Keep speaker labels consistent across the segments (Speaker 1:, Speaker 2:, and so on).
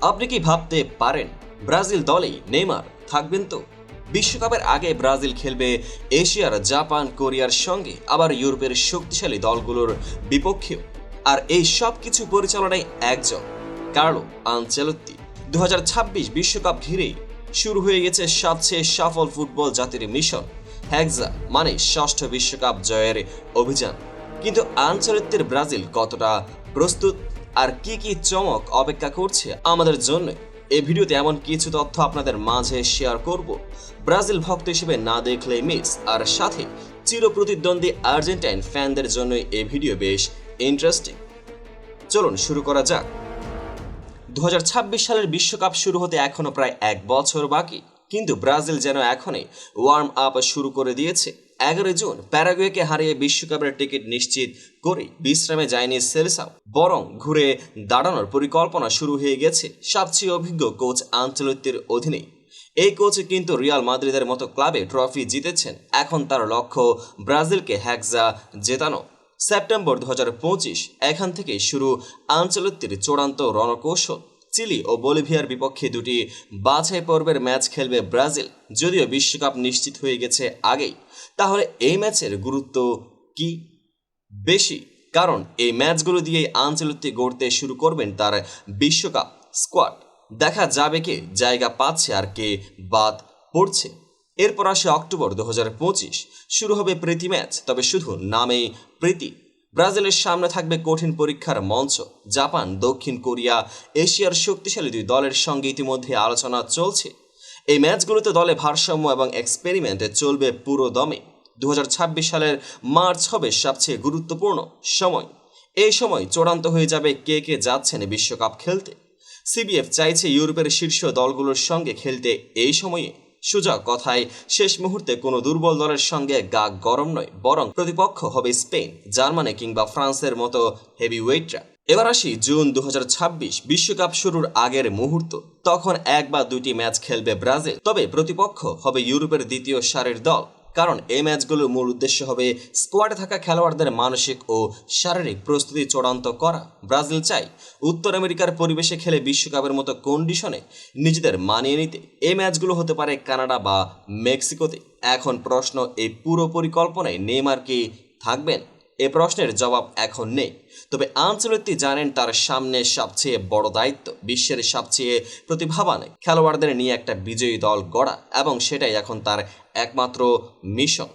Speaker 1: আপনি কি ভাবতে পারেন? ব্রাজিল দলেই নেইমার থাকবেন তো? বিশ্বকাপের আগে ব্রাজিল খেলবে এশিয়ার জাপান, কোরিয়ার সঙ্গে, আবার ইউরোপের শক্তিশালী দলগুলোর বিপক্ষেও। আর এই সব কিছু পরিচালনায় একজন, কার্লো আনচেলত্তি। দু হাজার বিশ্বকাপ ঘিরেই শুরু হয়ে গেছে সবচেয়ে সফল ফুটবল জাতির মিশন হ্যাগজা মানে ষষ্ঠ বিশ্বকাপ জয়ের অভিযান। কিন্তু আনচলিতের ব্রাজিল কতটা প্রস্তুত? আর কি কি চমক অপেক্ষা করছে আমাদের জন্য? এই ভিডিওতে এমন কিছু তথ্য আপনাদের মাঝে শেয়ার করব। ব্রাজিল ভক্ত হিসেবে না দেখলে মিস। আর সাথে চিরপ্রতিদ্বন্দ্বী আর্জেন্টাইন ফ্যানদের জন্য এই ভিডিও বেশ ইন্টারেস্টিং চলুন শুরু করা যাক। দু হাজার ছাব্বিশ সালের বিশ্বকাপ শুরু হতে এখনও প্রায় এক বছর বাকি। কিন্তু ব্রাজিল যেন এখনই ওয়ার্ম আপ শুরু করে দিয়েছে। এগারোই জুন প্যারাগুয়েকে হারিয়ে বিশ্বকাপের টিকিট নিশ্চিত করে বিশ্রামে যায়নি সেলসাও। বরং ঘুরে দাঁড়ানোর পরিকল্পনা শুরু হয়ে গেছে সবচেয়ে অভিজ্ঞ কোচ আঞ্চলিকের অধীনে এই কোচ কিন্তু রিয়াল মাদ্রিদের মতো ক্লাবে ট্রফি জিতেছেন। এখন তার লক্ষ্য ব্রাজিলকে হ্যাকজা জেতানো। সেপ্টেম্বর দু হাজার পঁচিশ এখান থেকে শুরু আঞ্চলিকটির চূড়ান্ত রণকৌশল। চিলি ও বলিভিয়ার বিপক্ষে দুটি বাছাই পর্বের ম্যাচ খেলবে ব্রাজিল। যদিও বিশ্বকাপ নিশ্চিত হয়ে গেছে আগেই। তাহলে এই ম্যাচের গুরুত্ব কি বেশি? কারণ এই ম্যাচগুলো দিয়েই আঞ্চলিকটি গড়তে শুরু করবেন তার বিশ্বকাপ স্কোয়াড। দেখা যাবে কে জায়গা পাচ্ছে আর কে বাদ পড়ছে। এরপর আসে অক্টোবর দু হাজার পঁচিশ। শুরু হবে প্রীতি ম্যাচ। তবে শুধু নামেই প্রীতি। ব্রাজিলের সামনে থাকবে কঠিন পরীক্ষার মঞ্চ। জাপান, দক্ষিণ কোরিয়া, এশিয়ার শক্তিশালী দুই দলের সঙ্গে ইতিমধ্যে আলোচনা চলছে। এই ম্যাচগুলোতে দলে ভারসাম্য এবং এক্সপেরিমেন্টে চলবে পুরো দমে। দু হাজার ছাব্বিশ সালের মার্চ হবে সবচেয়ে গুরুত্বপূর্ণ সময়। এই সময় চূড়ান্ত হয়ে যাবে কে কে যাচ্ছেন বিশ্বকাপ খেলতে। সিবিএফ চাইছে ইউরোপের শীর্ষ দলগুলোর সঙ্গে খেলতে এই সময়ে। সোজা কথায়, শেষ মুহূর্তে কোনো দুর্বল দলের সঙ্গে গা গরম নয়, বরং প্রতিপক্ষ হবে স্পেন, জার্মানি কিংবা ফ্রান্সের মতো হেভি ওয়েটরা এবার আসি জুন দু বিশ্বকাপ শুরুর আগের মুহূর্ত। তখন এক বা দুটি ম্যাচ খেলবে ব্রাজিল, তবে প্রতিপক্ষ হবে ইউরোপের দ্বিতীয় সারের দল। কারণ এই ম্যাচগুলোর মূল উদ্দেশ্য হবে স্কোয়াডে থাকা খেলোয়াড়দের মানসিক ও শারীরিক প্রস্তুতি চূড়ান্ত করা। ব্রাজিল চাই উত্তর আমেরিকার পরিবেশে খেলে বিশ্বকাপের মতো কন্ডিশনে নিজেদের মানিয়ে নিতে। এই ম্যাচগুলো হতে পারে কানাডা বা মেক্সিকোতে। এখন প্রশ্ন, এই পুরো পরিকল্পনায় নেইমার কি থাকবেন? এ প্রশ্নের জবাব এখন নেই। তবে আঞ্চলিকটি জানেন তার সামনে সবচেয়ে বড় দায়িত্ব, বিশ্বের সবচেয়ে প্রতিভাবান খেলোয়াড়দের নিয়ে একটা বিজয়ী দল গড়া, এবং সেটাই এখন তার একমাত্র মিশন।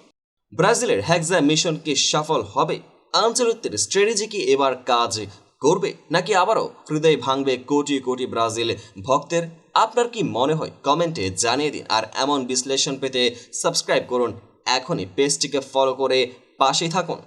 Speaker 1: ব্রাজিলের হ্যাকজা মিশন কি সফল হবে? আঞ্চলিকটির স্ট্র্যাটেজি কি এবার কাজ করবে, নাকি আবারও হৃদয় ভাঙবে কোটি কোটি ব্রাজিল ভক্তের? আপনার কি মনে হয়? কমেন্টে জানিয়ে দিন, আর এমন বিশ্লেষণ পেতে সাবস্ক্রাইব করুন। এখনই পেজটিকে ফলো করে পাশেই থাকুন।